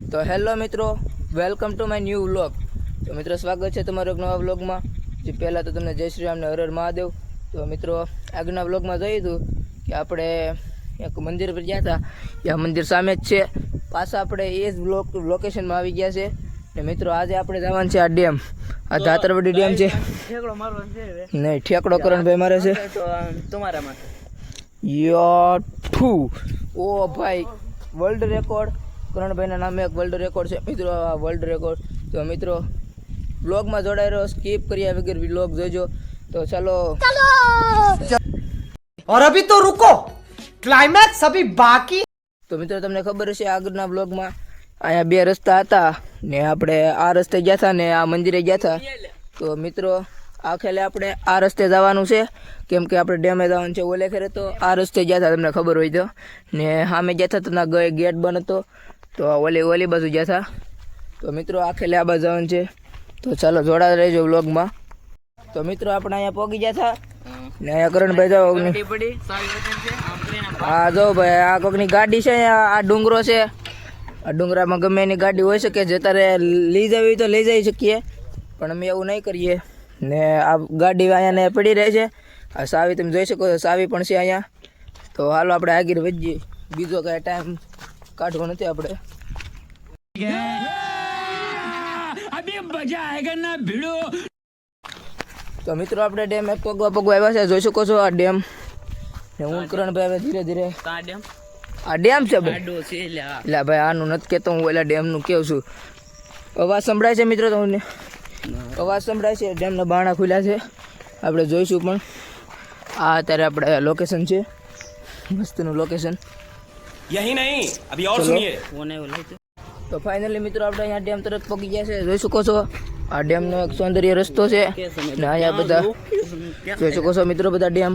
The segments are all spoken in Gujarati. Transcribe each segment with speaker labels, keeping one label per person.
Speaker 1: તો હેલો મિત્રો welcome to my new vlog. તો મિત્રો સ્વાગત છે તમારો એક નવા વ્લોગમાં. જે પહેલાં તો તમને જય શ્રી રામ ને હર હર મહાદેવ. તો મિત્રો આગળના વ્લોગમાં જોયું હતું કે આપણે એક મંદિર પર ગયા હતા. એ આ મંદિર સામે જ છે. પાછા આપણે એ જ બ્લોક લોકેશનમાં આવી ગયા છે. ને મિત્રો આજે આપણે જવાનું છે આ ડેમ. આ ધાતરવડી ડેમ છે. નહીં ઠેકડો કરણભાઈ મારે છે.
Speaker 2: તમારા માટે
Speaker 1: યો ઓ ભાઈ વર્લ્ડ રેકોર્ડ કરણભાઈના નામે એક વર્લ્ડ રેકોર્ડ છે મિત્રો આ વર્લ્ડ રેકોર્ડ તો મિત્રો બ્લોગમાં જોડાઈ રહ્યો સ્કીપ કર્યા વગર બ્લોગ જોજો તો ચાલો
Speaker 3: और अभी तो रुको क्लाइमैक्स अभी बाकी
Speaker 1: તો મિત્રો તમને ખબર હશે આગળના બ્લોગમાં અહીંયા બે રસ્તા હતા ને આપણે આ રસ્તે ગયા હતા ને આ મંદિરે ગયા હતા તો મિત્રો આખેલે આપણે આ રસ્તે જવાનું છે કેમ કે આપણે ડેમે જવાનું છે ઓલે ખેરે તો આ રસ્તે ગયા હતા તમને ખબર હોય તો ને સામે ગયા હતા તો ના ગયે ગેટ બંધ હતો તો ઓલી ઓલી બાજુ ગયા હતા તો મિત્રો આખેલે આ બાજુ જવાનું છે. તો ચાલો જોડા રહેજો વ્લોગમાં. તો મિત્રો આપણે અહીંયા પહોંચી ગયા હતા ને અહીંયા કરણભાઈ જાઓ હા, જો ભાઈ, આ કોકની ગાડી છે, આ ડુંગરો છે. આ ડુંગરામાં ગમે એની ગાડી હોઈ શકે, જે તારે લઈ જવી તો લઈ જઈ શકીએ. પણ અમે એવું નહીં કરીએ. ને આ ગાડી અહીંયા પડી રહે છે. આ સાવી તમે જોઈ શકો છો, સાવી પણ છે અહીંયા. તો હાલો આપણે આગળ વધીએ. બીજો કાંઈ ટાઈમ કાઢવો નથી આપણે. તો મિત્રો આપણે ડેમ એક પગવા પગવા આવ્યા છે. જોઈ શકો છો આ ડેમ. ને હું કરણભાઈ હવે ધીરે ધીરે.
Speaker 2: આ ડેમ?
Speaker 1: આ ડેમ છે ભાઈ?
Speaker 2: એટલે
Speaker 1: ભાઈ આનું નથી કહેતો હું એટલે ડેમનું કેવું છું. અવાજ સંભળાય છે મિત્રો તમને? અવાજ સંભળાય છે ડેમના બાણા ખુલ્યા છે. આપણે જોઈશું પણ. આ અત્યારે આપણે લોકેશન છે. મસ્તનું લોકેશન
Speaker 4: યહી નહીં અભી ઓર
Speaker 2: સુનિયે ઓને ઓલાઈ
Speaker 1: તો ફાઇનલી મિત્રો આપણે અહીંયા ડેમ તરફ પહોંચી ગયા છે જોઈ શકો છો। આ ડેમનો એક સૌંદર્ય રસ્તો છે ને અહીંયા બધા જોઈ શકો છો મિત્રો બધા ડેમ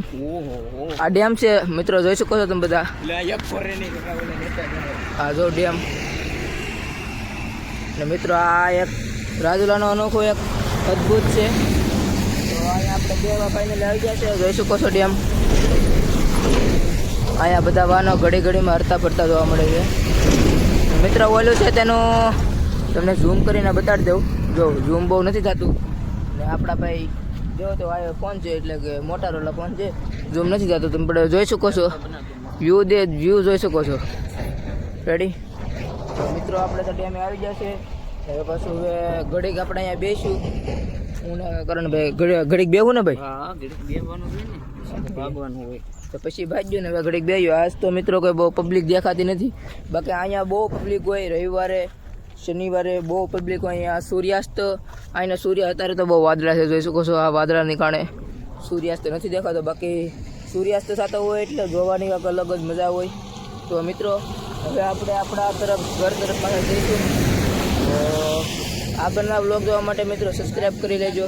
Speaker 1: આ ડેમ છે મિત્રો જોઈ શકો છો તમે બધા. આ જો ડેમ ને મિત્રો આ એક રાજુલાનો અનોખો એક અદભુત છે. તો અહીંયા આપણે બે ફાઇનલી આવી ગયા છે જોઈ શકો છો ડેમ અહીંયા બધા વાહનો ઘડી ઘડીમાં હરતા ફરતા જોવા મળે છે. મિત્રો ઓલું છે તેનું તમને ઝૂમ કરીને બતાડી દઉં. જો ઝૂમ બહુ નથી થતું. ને આપણા ભાઈ જો તો આવ્યો ફોન છે એટલે કે મોટારોલા ફોન છે. ઝૂમ નથી થતું તમે પણ જોઈ શકો છો. વ્યૂ દે વ્યૂ જોઈ શકો છો. રેડી મિત્રો આપણે તો ડેમે આવી જશે હવે પાછું હવે ઘડીક આપણે અહીંયા બેસું હું ને કરણભાઈ ઘડી ઘડીક બેહું ને ભાઈ?
Speaker 2: હા ઘડીક બેવાનું હોય ને. ભાગવાનું હોય.
Speaker 1: તો પછી ભાગ્યું ને હવે ઘડીક બેયો આજ તો મિત્રો કોઈ બહુ પબ્લિક દેખાતી નથી. બાકી અહીંયા બહુ પબ્લિક હોય. રવિવારે, શનિવારે બહુ પબ્લિક હોય. અહીંયા સૂર્યાસ્ત, અહીંના સૂર્ય અત્યારે તો બહુ વાદળા છે. જોઈ શકો છો આ વાદળાની કારણે સૂર્યાસ્ત નથી દેખાતો. બાકી સૂર્યાસ્ત થતો હોય એટલે જોવાની કાંક અલગ જ મજા હોય. તો મિત્રો, હવે આપણે આપણા તરફ, ઘર તરફ પાસે જઈશું. આગળના વ્લોગ જોવા માટે મિત્રો સબસ્ક્રાઈબ કરી લેજો.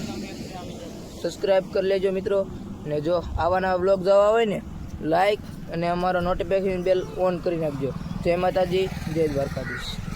Speaker 1: સબસ્ક્રાઈબ કરી લેજો મિત્રો. ને જો આવા નવા વ્લોગ જોવા હોય ને લાઈક અને અમારો નોટિફિકેશન બેલ ઓન કરી નાખજો. જય માતાજી જય દ્વારકાધીશ.